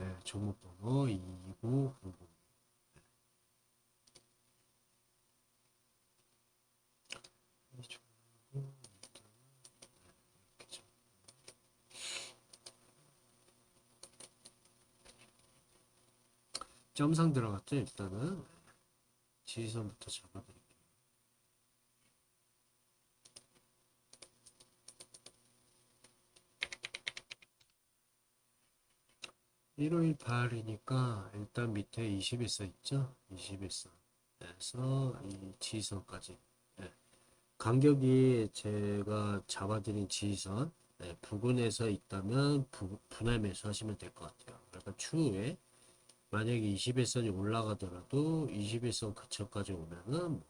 예, 종목번호 2900이 종목은 일단 이렇게 좀 점상 들어갔죠 일단은 지지선부터 잡아드릴게요 일요일 8일이니까 일단 밑에 21선 있죠? 21선에서. 이 지지선까지. 예. 간격이 제가 잡아드린 지지선 예, 부근에서 있다면 부, 분할 매수 하시면 될 것 같아요. 그러니까 추후에 만약에 21선이 올라가더라도 21선 근처까지 오면은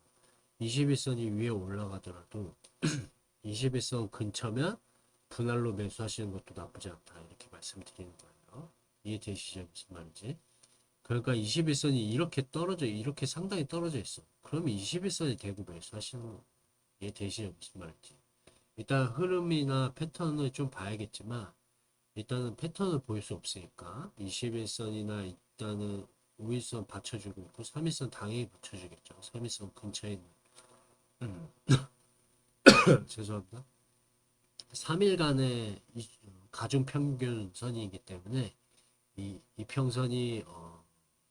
21선이 위에 올라가더라도 21선 근처면 분할로 매수하시는 것도 나쁘지 않다. 이렇게 말씀드리는 거예요. 이해되시죠 무슨 말인지? 그러니까 21선이 이렇게 떨어져 이렇게 상당히 떨어져 있어. 그러면 21선이 대구 매수하시는 거 이해되시죠 무슨 말인지? 일단 흐름이나 패턴을 좀 봐야겠지만 일단은 패턴을 보일 수 없으니까 21선이나 일단은 5일선 받쳐주고 있고 3일선 당연히 받쳐주겠죠. 3일선 근처에 있는 음. 죄송합니다. 3일간의 가중 평균 선이기 때문에 이, 이 평선이 어,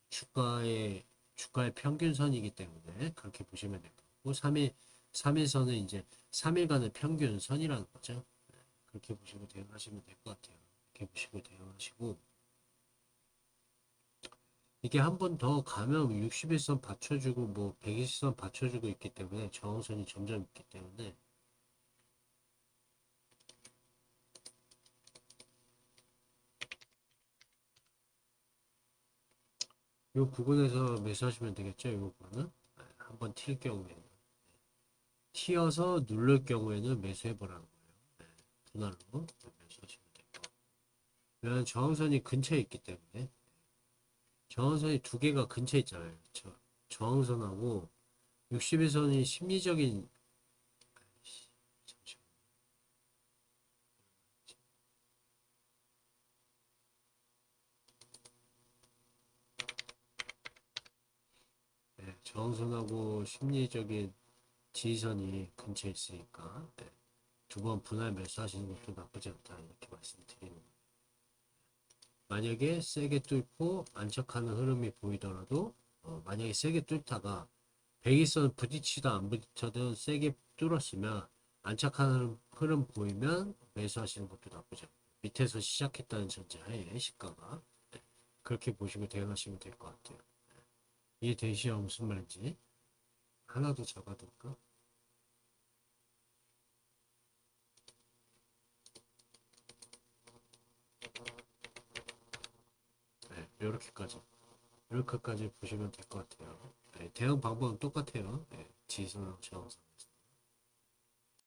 주가의 주가의 평균선이기 때문에 그렇게 보시면 될 거고 3일 3일선은 이제 3일간의 평균선이라는 거죠. 네, 그렇게 보시고 대응하시면 될 것 같아요. 이렇게 보시고 대응하시고 이게 한 번 더 가면 61선 받쳐주고 뭐 120선 받쳐주고 있기 때문에 저항선이 점점 있기 때문에 이 부분에서 매수하시면 되겠죠. 이 부분은 네, 한번 튈 경우에는 튀어서 누를 경우에는 매수해 보라는 거예요. 네, 분할로 매수하시면 되고 왜냐면 저항선이 근처에 있기 때문에 저항선이 두 개가 근처에 있잖아요. 저, 저항선하고 61선이 심리적인 아이씨, 잠시만요. 네, 저항선하고 심리적인 지지선이 근처에 있으니까 네, 두번 분할 매수하시는 것도 나쁘지 않다 이렇게 말씀드리는 거예요. 만약에 세게 뚫고 안착하는 흐름이 보이더라도 어, 만약에 세게 뚫다가 백일선 부딪히다 안 부딪혀든 세게 뚫었으면 안착하는 흐름, 보이면 매수하시는 것도 나쁘지 않고 밑에서 시작했다는 전제하에 시가가 네, 그렇게 보시고 대응하시면 될 것 같아요. 이해되시죠? 무슨 말인지 하나 더 잡아둘까? 네, 이렇게까지 이렇게까지 보시면 될 것 같아요. 네, 대응 방법은 똑같아요. 네, 지선하고 저항선에서